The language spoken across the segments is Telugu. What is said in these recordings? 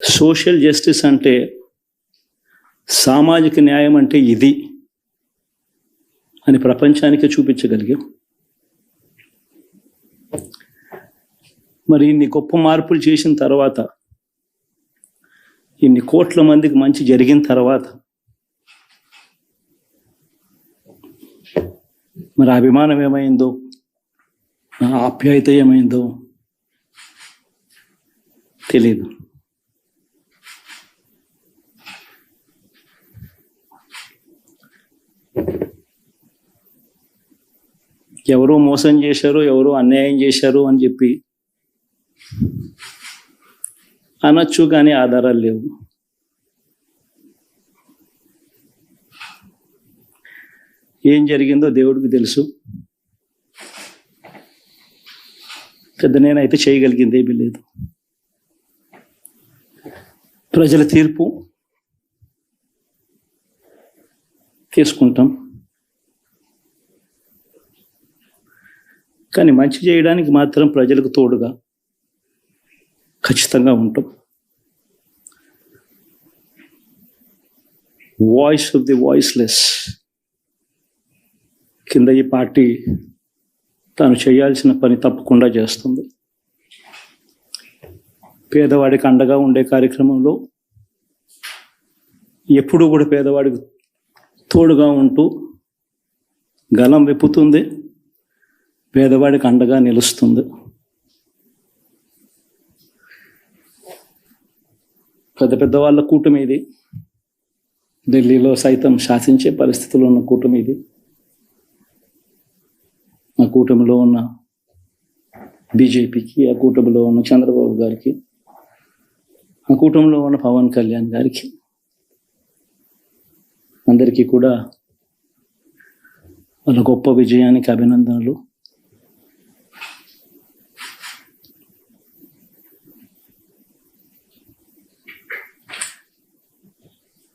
సోషల్ జస్టిస్ అంటే సామాజిక న్యాయం అంటే ఇది అని ప్రపంచానికి చూపించగలిగాం. మరి ఇన్ని గొప్ప మార్పులు చేసిన తర్వాత ఇన్ని కోట్ల మందికి మంచి జరిగిన తర్వాత మరి అభిమానం ఏమైందో ఆప్యాయత ఏమైందో తెలీదు. ఎవరో మోసం చేశారు ఎవరో అన్యాయం చేశారు అని చెప్పి అనొచ్చు కానీ ఆధారాలు లేవు. ఏం జరిగిందో దేవుడికి తెలుసు. పెద్ద నేనైతే చేయగలిగింది ఏమీ లేదు. ప్రజల తీర్పు తీసుకుంటాం. కానీ మంచి చేయడానికి మాత్రం ప్రజలకు తోడుగా ఖచ్చితంగా ఉంటాం. వాయిస్ ఆఫ్ ది వాయిస్లెస్ కింద ఈ పార్టీ తాను చేయాల్సిన పని తప్పకుండా చేస్తుంది. పేదవాడికి అండగా ఉండే కార్యక్రమంలో ఎప్పుడూ కూడా పేదవాడికి తోడుగా ఉంటూ గలం విప్పుతుంది. పేదవాడికి అండగా నిలుస్తుంది. పెద్ద పెద్ద వాళ్ళ కూటమి ఇది. ఢిల్లీలో సైతం శాసించే పరిస్థితుల్లో ఉన్న కూటమి ఇది. ఆ కూటమిలో ఉన్న బీజేపీకి ఆ కూటమిలో ఉన్న చంద్రబాబు గారికి ఆ కూటమిలో ఉన్న పవన్ కళ్యాణ్ గారికి అందరికీ కూడా వాళ్ళ గొప్ప విజయానికి అభినందనలు.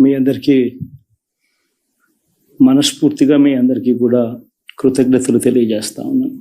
మీ అందరికీ మనస్ఫూర్తిగా మీ అందరికీ కూడా కృతజ్ఞతలు తెలియజేస్తా ఉన్నాను.